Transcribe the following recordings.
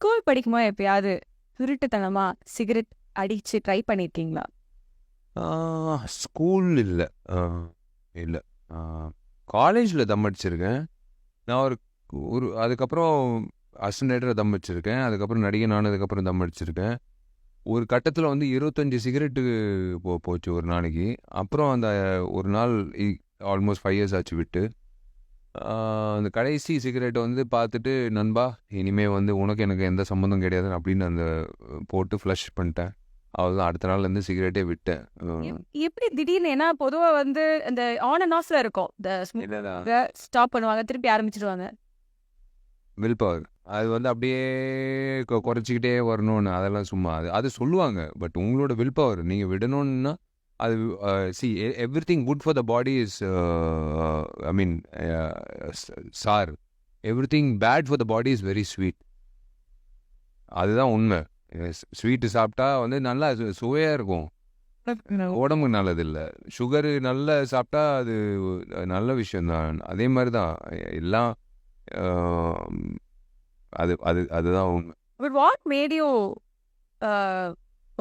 School படிக்கும்போது எப்பயாவது திருட்டுத்தனமாக சிகரெட் அடித்து ட்ரை பண்ணியிருக்கீங்களா ஸ்கூல் இல்லை. இல்லை. காலேஜில் தம் அடிச்சிருக்கேன். நான் ஒரு ஒரு அதுக்கப்புறம் அசனேட்டரை தம் அடிச்சிருக்கேன். அதுக்கப்புறம் நடிகன் ஆனதுக்கப்புறம் தம் அடிச்சிருக்கேன். ஒரு கட்டத்தில் வந்து இருபத்தஞ்சி சிகரெட்டு போ போச்சு ஒரு நாளைக்கு. அப்புறம் அந்த ஒரு நாள் ஆல்மோஸ்ட் ஃபைவ் இயர்ஸ் ஆச்சு விட்டு. அந்த கடைசி சிகரெட்டை வந்து பார்த்துட்டு நண்பா இனிமே வந்து உனக்கு எனக்கு எந்த சம்மந்தம் கிடையாது அப்படின்னு அந்த போட்டு ஃப்ளஷ் பண்ணிட்டேன். அவ்வளோதான் அடுத்த நாள்லேருந்து சிகரெட்டே விட்டேன். எப்- எப்படி திடீர்னு ஏன்னா பொதுவா வந்து இந்த ஆன் அண்ட் ஆஃப்ல இருக்கும். ஸ்டாப் பண்ணுவாங்க திருப்பி ஆரம்பிச்சிடுவாங்க வில் பவர் அது வந்து அப்படியே குறைச்சிக்கிட்டே வரணும்னு. அதெல்லாம் சும்மா அது அது சொல்லுவாங்க. பட் உங்களோட வில் பவர் நீங்கள் விடணும்னா அது see everything good for the body is I mean sir everything bad for the body is very sweet அதுதான் உண்மை. ஸ்வீட்டு சாப்பிட்டா வந்து நல்லா சுவையாக இருக்கும். உடம்புக்கு நல்லது இல்லை சுகரு நல்ல சாப்பிட்டா அது நல்ல விஷயந்தான் அதே மாதிரி தான் எல்லாம் அது அது அதுதான் உண்மை. பட் வாட் மேடியோ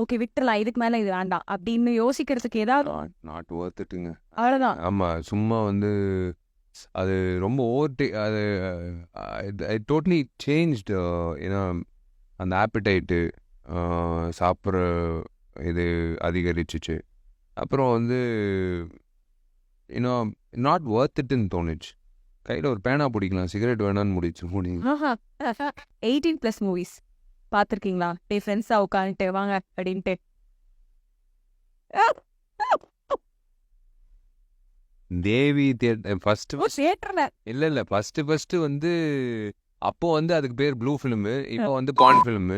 ஓகே விட்டுறலாம். இதுக்கு மேல இது வேண்டாம். அப்படின்னு யோசிக்கிறதுக்கு ஏதாவது நாட் ஒர்த்துட்டுங்க அவ்வளவுதான். ஆமாம் சும்மா வந்து அது ரொம்ப ஓவர் அது ஐ டோட்லி சேஞ்ச்டு ஏன்னா அந்த ஆப்பிடைட்டு சாப்பிட்ற இது அதிகரிச்சிச்சு. அப்புறம் வந்து இன்னும் நாட் ஒர்த்துட்டுன்னு தோணுச்சு. கையில் ஒரு பேனா பிடிக்கலாம். சிகரெட் வேணான்னு முடிச்சு முடி எயிட்டீன் ப்ளஸ் மூவிஸ் பார்த்துருக்கீங்களா டே ஃப்ரெண்ட்ஸாக உட்காந்துட்டு வாங்க அப்படின்ட்டு. தேவி தியேட்டர் ஃபர்ஸ்ட் தியேட்டர்ல. இல்லை இல்லை ஃபர்ஸ்ட் ஃபர்ஸ்ட் வந்து அப்போ வந்து அதுக்கு பேர் ப்ளூ ஃபிலிமு இப்போ வந்து porn film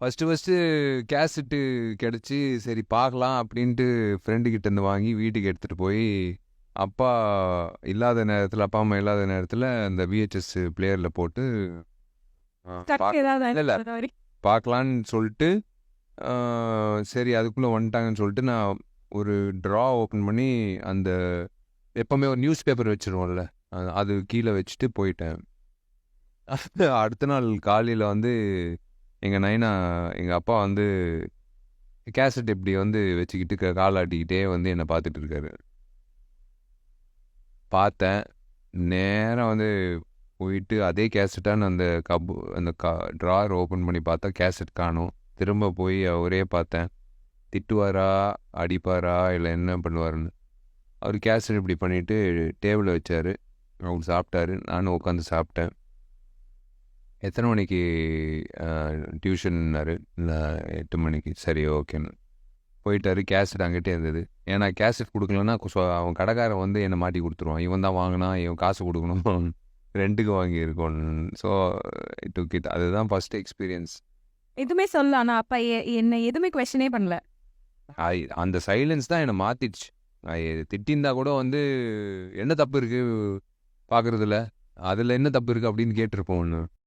first first cassette கிடச்சி சரி பார்க்கலாம் அப்படின்ட்டு ஃப்ரெண்டு கிட்ட இருந்து வாங்கி வீட்டுக்கு எடுத்துகிட்டு போய் அப்பா இல்லாத நேரத்தில் அப்பா அம்மா இல்லாத நேரத்தில் அந்த விஹெச்எஸ் பிளேயரில் போட்டு ஏதாவது. பார்க்கலான்னு சொல்லிட்டு சரி அதுக்குள்ளே வந்துட்டாங்கன்னு சொல்லிட்டு நான் ஒரு ட்ரா ஓப்பன் பண்ணி அந்த எப்போவுமே ஒரு நியூஸ் பேப்பர் வச்சிருவோம்ல அது- கீழே வச்சுட்டு போயிட்டேன். அடுத்த நாள் காலையில் வந்து எங்கள் நைனா எங்கள் அப்பா வந்து கேசட் இப்படி வந்து வச்சுக்கிட்டு க- கால் ஆட்டிக்கிட்டே வந்து என்னை பார்த்துட்டு இருக்காரு. பார்த்தேன் நேராக வந்து போயிட்டு அதே கேசட்டான்னு அந்த கபு அந்த கா ட்ரார் ஓப்பன் பண்ணி பார்த்தா கேசட் காணும். திரும்ப போய் அவரே பார்த்தேன். திட்டுவாரா அடிப்பாரா இல்லை என்ன பண்ணுவாருன்னு. அவர் கேசட் இப்படி பண்ணிவிட்டு டேபிளில் வச்சார். அவர் சாப்பிட்டாரு. நானும் உட்காந்து சாப்பிட்டேன். எத்தனை மணிக்கு டியூஷன்னாரு? இல்லை எட்டு மணிக்கு. சரி ஓகேன்னு. போயிட்டாரு. கேசட் அங்கிட்டே இருந்தது. ஏன்னா கேசட் கொடுக்கலன்னா அவன் கடைக்காரன் வந்து என்னை மாட்டி கொடுத்துருவான். இவன் தான் வாங்கினா இவன் காசு கொடுக்கணும். ரெண்டுக்கு வாங்கியிருக்கோம். ஸோ டுக் இட் அதுதான் ஃபர்ஸ்ட் எக்ஸ்பீரியன்ஸ் எதுவுமே சொல்லல. ஆனா அப்பா என்ன எதுவுமே கொஸ்டினே பண்ணல. அந்த சைலன்ஸ் தான் என்னை மாத்திடுச்சு. ஐ திட்டிருந்தா கூட வந்து என்ன தப்பு இருக்கு? பார்க்கறதுல அதில் என்ன தப்பு இருக்கு? அப்படின்னு கேட்டிருப்போம் ஒன்று